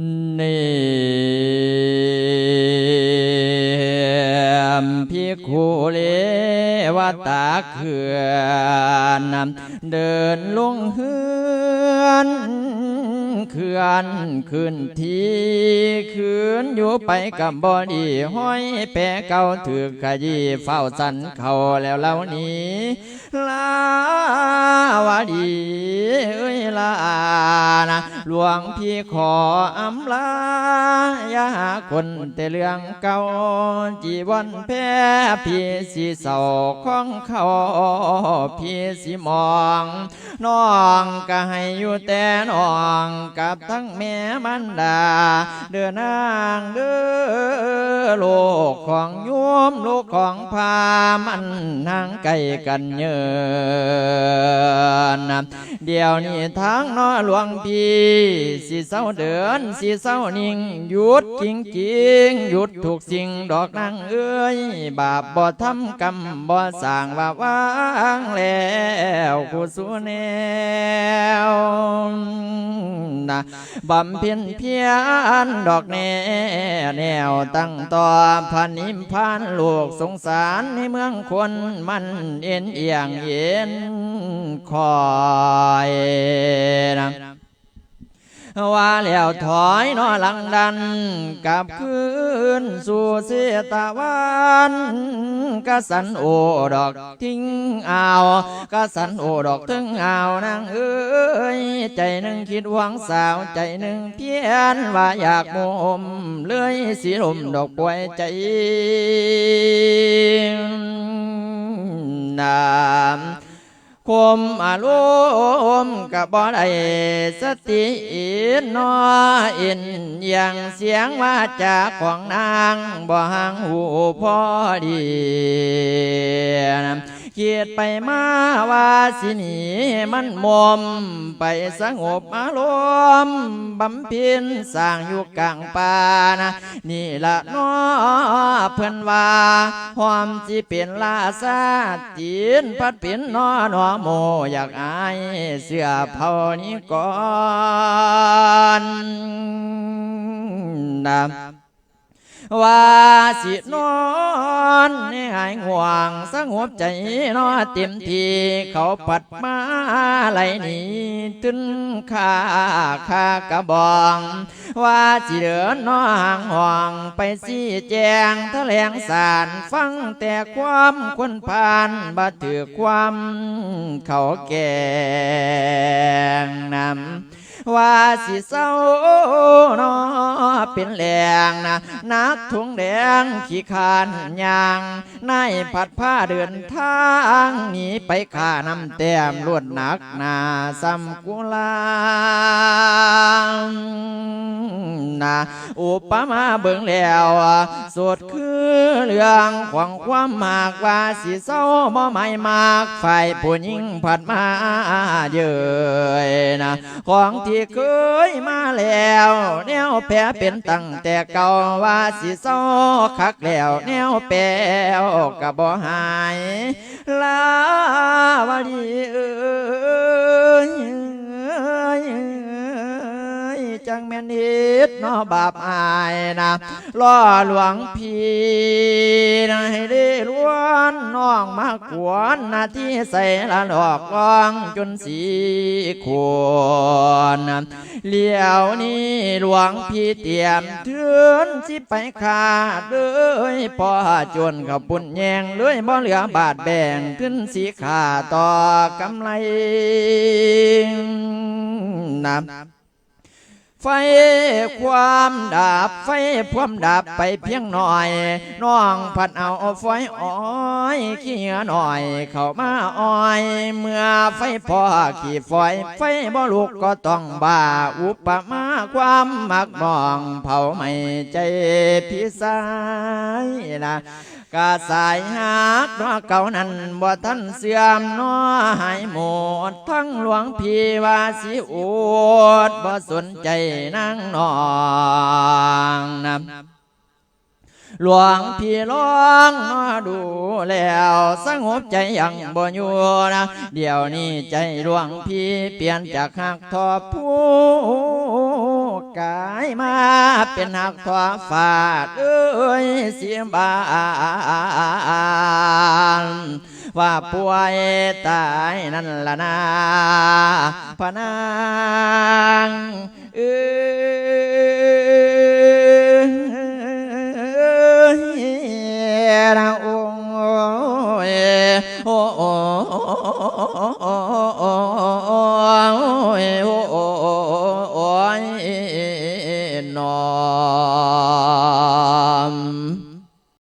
นมพิคุเลวตาเขื่อนเดินลงเฮือน เขื่อนขึ้นทีคืนอยู่ไปกับบอดีห้อยแปะเก่าถือขยี้เฝ้าสันเขาแล้วเล่านี้ลาวดีเอ้ยลานะหลวงพี่ขออำลา ย่าหาคนแต่เรื่องเก่าจีวันแพ้พี่สีเศร้าของเขาพี่สีมองน้องก็ให้อยู่แต่น้องกับทั้งแม่มันดา เดินนางเด้อโลกของโยมโลกของพามันนางไกลกันเยินเดี๋ยวนี้ทางน้อหลวงพี่สิเศร้าเดินสิเศร้านิ่งหยุดจริงจริงหยุดถูกสิ่งดอกนางเอ้ย บาปบ่ทำกรรมบ่สร้างว่าว่างแล้วกุศลแนวนะบำเพ็ญเพียรดอกแน่แนวตั้งต่อพันนิมพานลูกสงสารในเมืองคนมันเอ็นเอียงเย็นคอยนะ ว่าแล้วถอยนอหลังดันกลับคืนสู่เสตะวันกสันโอดอกทิ้งอ่าวกสันโอดอกถึงอ่าวนางเอ้ยใจหนึ่งคิดหวังสาวใจหนึ่งเพียนว่าอยากมุมเลื่อยสีลมดอกป่วยใจนาม คมอารมณ์กับบ่ได้สติอินนออินอย่างเสียงว่าจากของนางบ่ห่างหูพอดี เกียดไปมาว่าสิหนีมันมอม ไปสงบอารมณ์บำเพ็ญสร้างอยู่กลางป่านะนี่ละน้อเพื่อนว่าหอมสิเป็นลาซาจีนพัดเป็นน้อหนอโมอยากอายเสื้อเผานี้ก่อนนะ ว่าสินอนหายห่วงสงบใจนอเต็มทีเขาปัดมาไหลหนีตึนข้าข้ากระบอง ว่าสิเดินนอห่างห่วงไปสีแจงแลงสารฟังแต่ความคนผ่านบัถือความเขาแกงนำ ว่าสิเศร้านอเป็นแหลงนะนักทุงแดงขี้คานยางนายผัดผ้าเดินทางหนีไปข่านำแต้มลวดหนักหนาซ้ำกุลา นะอุปมาเบิ่งแล้วสดคือเรื่องของความมากว่าสิเศร้าบ่ไม่มากฝ่ายผู้หญิงผัดมาเยยนะของที่เคยมาแล้วแนวแปรเป็นตั้งแต่เก่าว่าสิเศร้าคักแล้วแนวแปรกับบ่หายลาวาดีเอ้ย จังแม่นนิดเนอบาปอายนะล่อหลวงพี่นะให้ได้ล้วนน้องมากวนหน้าที่ใส่ละหลอกลองจนสีควรเลี้ยวนี้หลวงพี่เตรียมเทือนสิไปขาเด้ยพอจนกับปุ่นแยงเลยบ่เหลือบาทแบ่งขึ้นสีขาต่อกำไรนะ ไฟความดับไฟพวามดับไปเพียงหน่อย น้องผัดเอาไฟอ้อยขี้หงื่อหน่อย เข้ามาอ้อย เมื่อไฟพอขี่ฝอย ไฟบ่ลุกก็ต้องบ้าอุปมาความมักมอง เผาไม่ใจพี่สายนะ กาสายหักนัวเก่านั้นบ่ทันเสื่อมนัวหายหมด ทั้งหลวงพี่ว่าสิอวดบ่สนใจนางนองนำหลวงพี่ร้องนอดูแล้วสงบใจยังบ่อยู่นะเดี๋ยวนี้ใจหลวงพี่เปลี่ยนจากหักทอผู้ กายมาเป็นหักทว่าฟาดเอ้ยเสียบานว่าป่วยตายนั่นละนาพนางเอ้ยนะโอ้ยโอ้